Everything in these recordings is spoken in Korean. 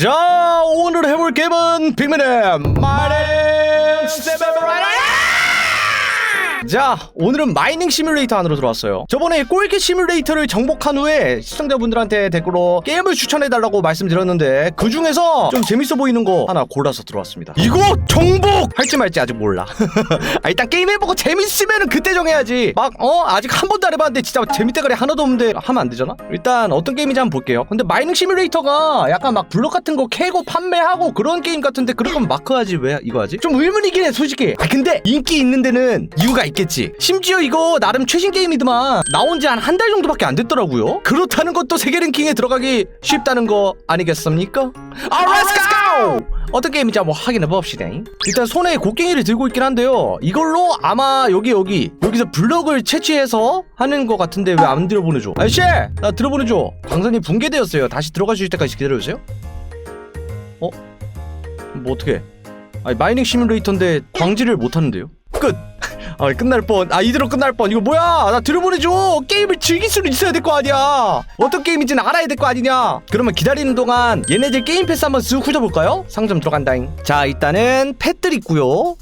자 오늘 해볼 게임은 빅맨의 마이닝 시뮬레이터 자 오늘은 마이닝 시뮬레이터 안으로 들어왔어요. 저번에 꼴기 시뮬레이터를 정복한 후에 시청자분들한테 댓글로 게임을 추천해달라고 말씀드렸는데 그 중에서 좀 재밌어 보이는 거 하나 골라서 들어왔습니다. 이거 정복! 할지 말지 아직 몰라. 아, 일단 게임 해보고 재밌으면 그때 정해야지. 막 어? 아직 한 번도 안 해봤는데 진짜 재밌대가리 하나도 없는데 하면 안 되잖아? 일단 어떤 게임인지 한번 볼게요. 근데 마이닝 시뮬레이터가 약간 막 블록 같은 거 캐고 판매하고 그런 게임 같은데 그럴 거면 마크 하지. 왜 이거 하지? 좀 의문이긴 해 솔직히. 아 근데 인기 있는 데는 이유가 있 겠지 심지어 이거 나름 최신 게임이더만 나온 지 한 한 달 정도밖에 안 됐더라고요 그렇다는 것도 세계 랭킹에 들어가기 쉽다는 거 아니겠습니까? 아 렛츠 고! 어떤 게임인지 한번 확인해 봅시다. 일단 손에 곡괭이를 들고 있긴 한데요. 이걸로 아마 여기 여기 여기서 블럭을 채취해서 하는 것 같은데 왜 안 들어보내줘? 아저씨, 나 들어보내줘. 광선이 붕괴되었어요. 다시 들어가실 때까지 기다려주세요. 어? 뭐 어떻게? 아니 마이닝 시뮬레이터인데 광질을 못 하는데요? 끝. 아 끝날 뻔. 아 이대로 끝날 뻔. 이거 뭐야? 나 들어보내줘. 게임을 즐길 수는 있어야 될 거 아니야. 어떤 게임인지는 알아야 될 거 아니냐. 그러면 기다리는 동안 얘네들 게임 패스 한번 쓱 훑어볼까요? 상점 들어간다잉. 자 일단은 펫들 있고요.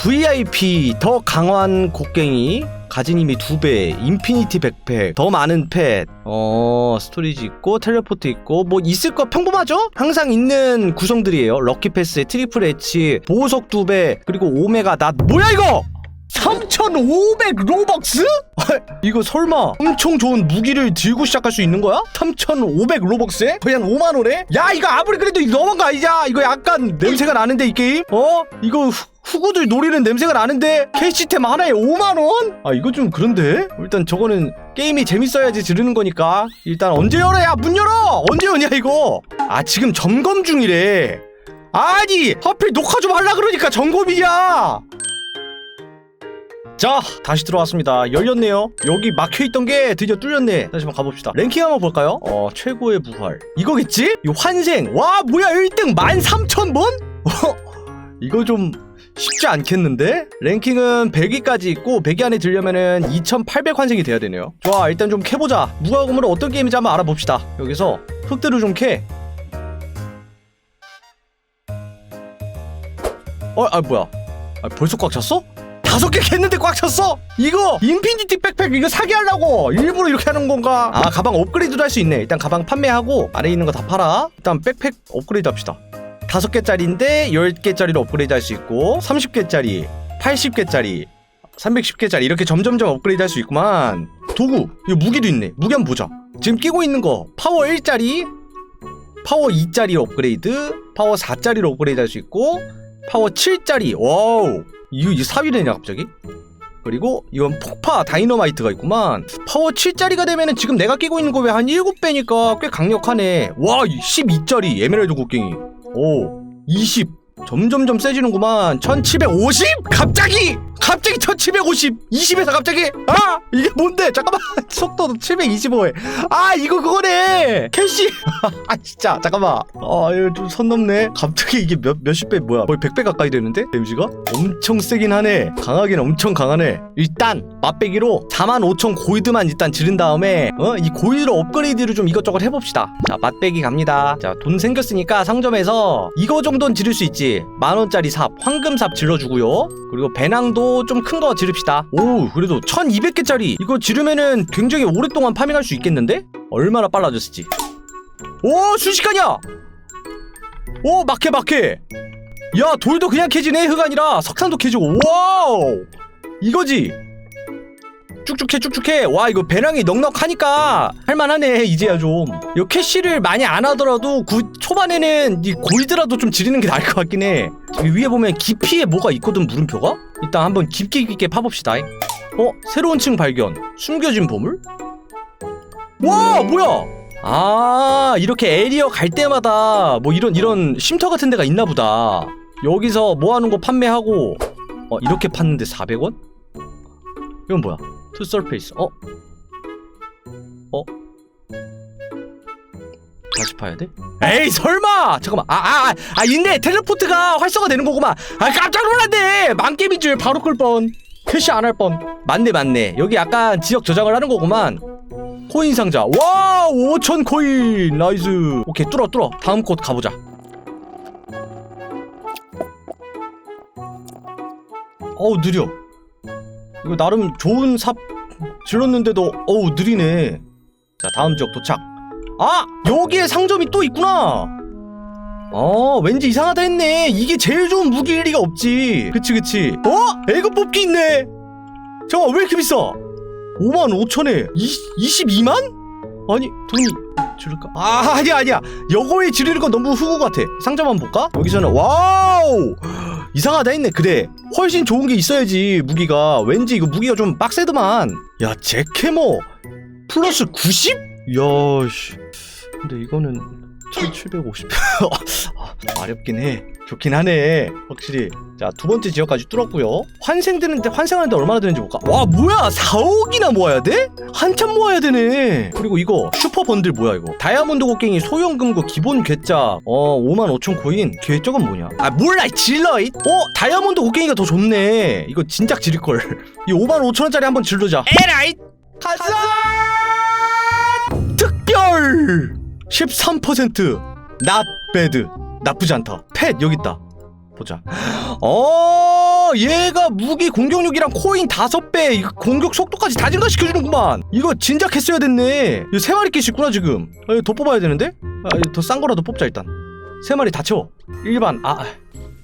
VIP 더 강한 곡괭이 가진 힘이 두배 인피니티 백팩 더 많은 펫 어 스토리지 있고 텔레포트 있고 뭐 있을 거 평범하죠? 항상 있는 구성들이에요 럭키 패스 트리플 H 보석 두배 그리고 오메가 낫 뭐야 이거 3,500 로벅스? 이거 설마 엄청 좋은 무기를 들고 시작할 수 있는 거야? 3,500 로벅스에? 거의 한 5만 원에? 야 이거 아무리 그래도 너무한 거 아니냐? 이거 약간 냄새가 나는데 이 게임? 어? 이거 후, 후구들 노리는 냄새가 나는데 캐시템 하나에 5만 원? 아 이거 좀 그런데? 일단 저거는 게임이 재밌어야지 지르는 거니까 일단 언제 열어 야문 열어! 언제 여냐 이거? 아 지금 점검 중이래 아니 하필 녹화 좀 하려 그러니까 점검이야 자 다시 들어왔습니다 열렸네요 여기 막혀있던 게 드디어 뚫렸네 다시 한번 가봅시다 랭킹 한번 볼까요? 어 최고의 부활 이거겠지? 이 환생 와 뭐야 1등 13,000번? 어 이거 좀 쉽지 않겠는데? 랭킹은 100위까지 있고 100위 안에 들려면은 2800 환생이 돼야 되네요 좋아 일단 좀 캐보자 무과금으로 어떤 게임인지 한번 알아봅시다 여기서 흙들을 좀캐 어? 아 뭐야 아, 벌써 꽉 찼어? 다섯 개 캤는데 꽉 찼어? 이거 인피니티 백팩 이거 사기 하려고 일부러 이렇게 하는 건가? 아 가방 업그레이드도 할 수 있네. 일단 가방 판매하고 아래에 있는 거 다 팔아. 일단 백팩 업그레이드 합시다. 다섯 개짜리인데 열 개짜리로 업그레이드 할 수 있고 30개짜리 80개짜리 310개짜리 이렇게 점점점 업그레이드 할 수 있구만. 도구 이거 무기도 있네. 무기 한번 보자. 지금 끼고 있는 거 파워 1짜리 파워 2짜리 업그레이드 파워 4짜리로 업그레이드 할 수 있고 파워 7짜리. 와우 이거 이 사위되냐 갑자기? 그리고 이건 폭파 다이너마이트가 있구만 파워 7짜리가 되면은 지금 내가 끼고 있는 거 왜 한 7배니까 꽤 강력하네 와 12짜리 에메랄드 곡괭이 오 20 점점점 세지는구만 1750? 갑자기! 갑자기 1750 20에서 갑자기? 아 이게 뭔데? 잠깐만. 속도도 725에. 아 이거 그거네. 캐시. 아 진짜. 잠깐만. 아 이거 좀 선 넘네. 갑자기 이게 몇 몇십 배 뭐야? 거의 100배 가까이 되는데? 데미지가? 엄청 세긴 하네. 강하긴 엄청 강하네. 일단 맛배기로 45,000 골드만 일단 지른 다음에 어? 이 골드로 업그레이드를 좀 이것저것 해봅시다. 자 맛배기 갑니다. 자 돈 생겼으니까 상점에서 이거 정도는 지를 수 있지. 만원짜리 삽 황금삽 질러주고요. 그리고 배낭도 좀 큰 거 지릅시다. 오 그래도 1200개짜리. 이거 지르면은 굉장히 오랫동안 파밍할 수 있겠는데? 얼마나 빨라졌을지. 오 순식간이야! 오 막해 막해. 야 돌도 그냥 캐지네 흙 아니라. 석탄도 캐지고. 와우! 이거지? 쭉쭉해 쭉쭉해. 와 이거 배낭이 넉넉하니까 할만하네 이제야 좀이 캐시를 많이 안 하더라도 구, 초반에는 이 골드라도 좀 지르는 게 나을 것 같긴 해. 위에 보면 깊이에 뭐가 있거든 물음표가 일단 한번 깊게 깊게 파봅시다. 어? 새로운 층 발견. 숨겨진 보물? 와! 뭐야? 아 이렇게 에리어 갈 때마다 뭐 이런 이런 쉼터 같은 데가 있나 보다. 여기서 뭐 하는 거 판매하고. 어 이렇게 팠는데 400원? 이건 뭐야? 투 서페이스. 어? 어? 다시 파야 돼? 에이 설마! 잠깐만. 아아아 아, 아, 있네. 텔레포트가 활성화 되는 거구만. 아 깜짝 놀랐네. 만게임인 줄 바로 끌뻔. 캐시 안 할 뻔. 맞네 맞네. 여기 약간 지역 저장을 하는 거구만. 코인 상자. 와 5천 코인. 나이스. 오케이 뚫어 뚫어. 다음 곳 가보자. 어우 느려. 이거 나름 좋은 삽 질렀는데도 어우 느리네. 자 다음 지역 도착 아 여기에 상점이 또 있구나. 어 왠지 이상하다 했네. 이게 제일 좋은 무기일 리가 없지. 그치 그치. 어? 에그 뽑기 있네. 잠깐 왜 이렇게 비싸? 5만 5천에 22만? 아니 돈이 줄일까? 아 아니야 아니야. 여거에 지르는 건 너무 후구 같아. 상점 한번 볼까? 여기서는 와우! 이상하다 했네 그래 훨씬 좋은 게 있어야지 무기가. 왠지 이거 무기가 좀 빡세더만. 야 제캐머 플러스 90? 야씨 근데 이거는 1750 아, 어렵긴 해. 좋긴 하네. 확실히. 자 두 번째 지역까지 뚫었고요. 환생되는데 환생하는데 얼마나 되는지 볼까? 와 뭐야? 4억이나 모아야 돼? 한참 모아야 되네. 그리고 이거 슈퍼 번들 뭐야 이거? 다이아몬드 곡괭이 소형 금고 기본 괴짜. 어 5만 5천 코인. 괴짜건 뭐냐? 아 몰라 이 질러 이. 어 다이아몬드 곡괭이가 더 좋네. 이거 진작 지를걸. 이 5만 5천 원짜리 한번 질르자. 에라이! 가자! 특별 13% not bad. 나쁘지 않다. 펫 여기 있다. 보자. 어 얘가 무기 공격력이랑 코인 5배 이거 공격 속도까지 다 증가시켜주는구만. 이거 진작 했어야 됐네. 이거 세 마리 끼시 있구나 지금. 아, 이거 더 뽑아야 되는데? 아, 더싼 거라도 뽑자 일단. 세 마리 다 채워. 일반 아, 아,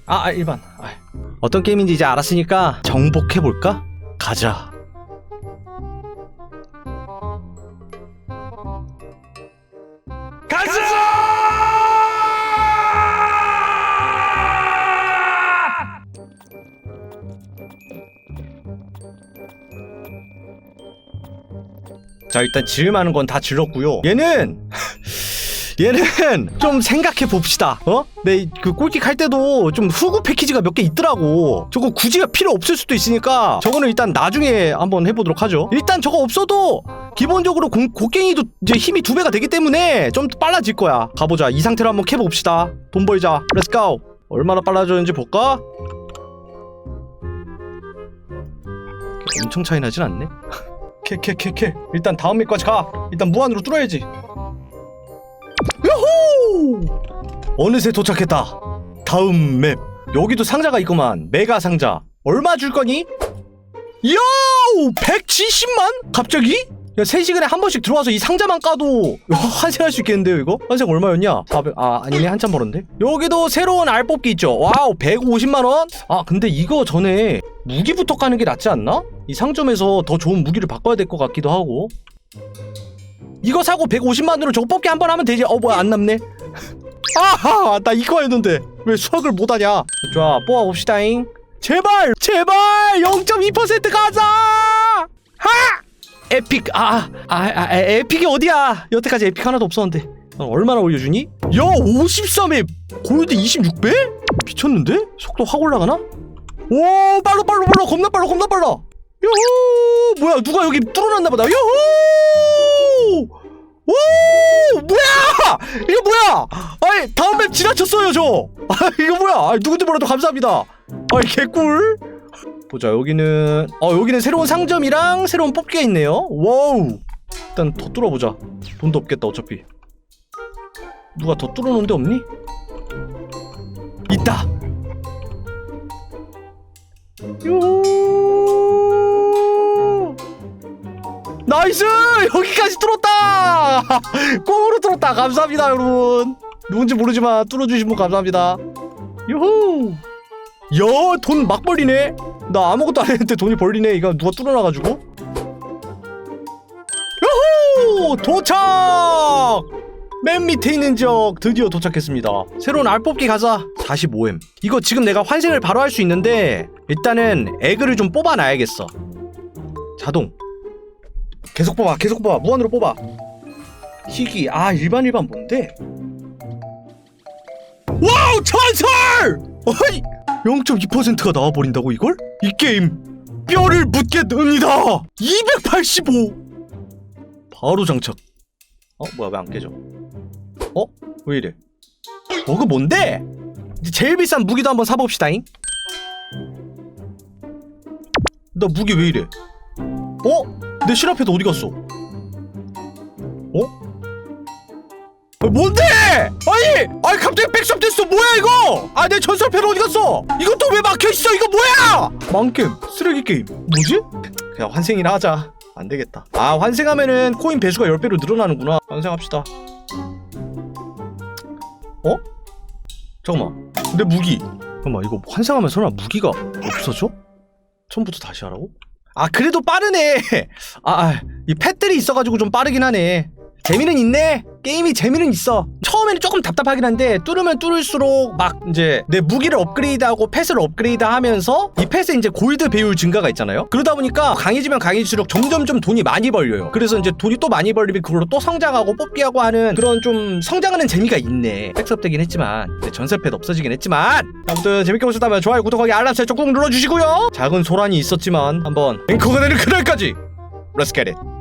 아, 아 일반. 아. 어떤 게임인지 이제 알았으니까 정복해볼까? 가자! 자 일단 지름하는 건다 질렀고요. 얘는 얘는 좀 생각해 봅시다. 어? 내그 꿀킥 할 때도 좀 후구 패키지가 몇 개 있더라고. 저거 굳이가 필요 없을 수도 있으니까 저거는 일단 나중에 한번 해보도록 하죠. 일단 저거 없어도 기본적으로 공, 곡괭이도 이제 힘이 두 배가 되기 때문에 좀 빨라질 거야. 가보자. 이 상태로 한번 캐봅시다. 돈 벌자. 렛츠고 얼마나 빨라졌는지 볼까? 엄청 차이 나진 않네 캐캐캐 캐. 일단 다음 맵까지 가. 일단 무한으로 뚫어야지. 야호! 어느새 도착했다. 다음 맵. 여기도 상자가 있구만. 메가 상자. 얼마 줄 거니? 야우! 170만? 갑자기? 야 3시간에 한 번씩 들어와서 이 상자만 까도 야, 환생할 수 있겠는데요 이거? 환생 얼마였냐? 400... 아 아니네 한참 벌었는데? 여기도 새로운 알 뽑기 있죠 와우 150만원? 아 근데 이거 전에 무기부터 까는 게 낫지 않나? 이 상점에서 더 좋은 무기를 바꿔야 될 것 같기도 하고 이거 사고 150만원으로 저거 뽑기 한 번 하면 되지 어 뭐야 안 남네 아하 나 이거 했는데 왜 수학을 못하냐 좋아 뽑아봅시다잉 제발 제발 0.2% 가자 하 에픽 아, 아, 아 에- 에픽이 어디야? 여태까지 에픽 하나도 없었는데. 어, 얼마나 올려주니? 야 53에 골드 26배? 미쳤는데? 속도 확 올라가나? 오 빨로 빨로 빨로 겁나 빨라 겁나 빨라. 요호! 뭐야 누가 여기 뚫어놨나 보다. 요호! 오 뭐야! 이거 뭐야? 아니 다음 맵 지나쳤어요 저아 이거 뭐야? 아니, 누군지 몰라도 감사합니다. 아이 개꿀 보자. 여기는 어 여기는 새로운 상점이랑 새로운 뽑기가 있네요. 와우. 일단 더 뚫어보자. 돈도 없겠다 어차피. 누가 더 뚫어놓은 데 없니? 있다. 요 나이스! 여기까지 뚫었다! 꽁으로 뚫었다. 감사합니다 여러분. 누군지 모르지만 뚫어주신 분 감사합니다. 요호 야 돈 막 벌리네? 나 아무것도 안 했는데 돈이 벌리네. 이거 누가 뚫어놔가지고. 요호! 도착! 맨 밑에 있는 지역 드디어 도착했습니다. 새로운 알 뽑기 가자. 45M 이거 지금 내가 환생을 바로 할 수 있는데 일단은 에그를 좀 뽑아놔야겠어. 자동. 계속 뽑아 계속 뽑아. 무한으로 뽑아. 희귀. 아 일반 일반 뭔데? 와우 전설! 어이 0.2%가 나와버린다고 이걸? 이 게임 뼈를 묻겠습니다 285 바로 장착 어 뭐야 왜 안 깨져 어? 왜 이래 버그 뭔데? 제일 비싼 무기도 한번 사봅시다잉 나 무기 왜 이래 어? 내 실화패드 어디 갔어 어? 아, 뭔데? 아니! 아니 갑자기 백섭 됐어 뭐야 이거? 아 내 전설패는 어디 갔어? 이것도 왜 막혀 있어 이거 뭐야? 망게임 쓰레기 게임 뭐지? 그냥 환생이나 하자 안 되겠다 아 환생하면은 코인 배수가 10배로 늘어나는구나 환생합시다 어? 잠깐만 내 무기 잠깐만 이거 환생하면 설마 무기가 없어져? 처음부터 다시 하라고? 아 그래도 빠르네 아이 팻들이 있어가지고 좀 빠르긴 하네 재미는 있네. 게임이 재미는 있어. 처음에는 조금 답답하긴 한데 뚫으면 뚫을수록 막 이제 내 무기를 업그레이드하고 펫을 업그레이드 하면서 이 펫에 이제 골드 배율 증가가 있잖아요. 그러다 보니까 강해지면 강해질수록 점점점 돈이 많이 벌려요. 그래서 이제 돈이 또 많이 벌리면 그걸로 또 성장하고 뽑기하고 하는 그런 좀 성장하는 재미가 있네. 백섭되긴 했지만 내 전세 펫 없어지긴 했지만. 아무튼 재밌게 보셨다면 좋아요 구독하기 알람 설정 꼭 눌러주시고요. 작은 소란이 있었지만 한번 앵커가 되는 그날까지. Let's get it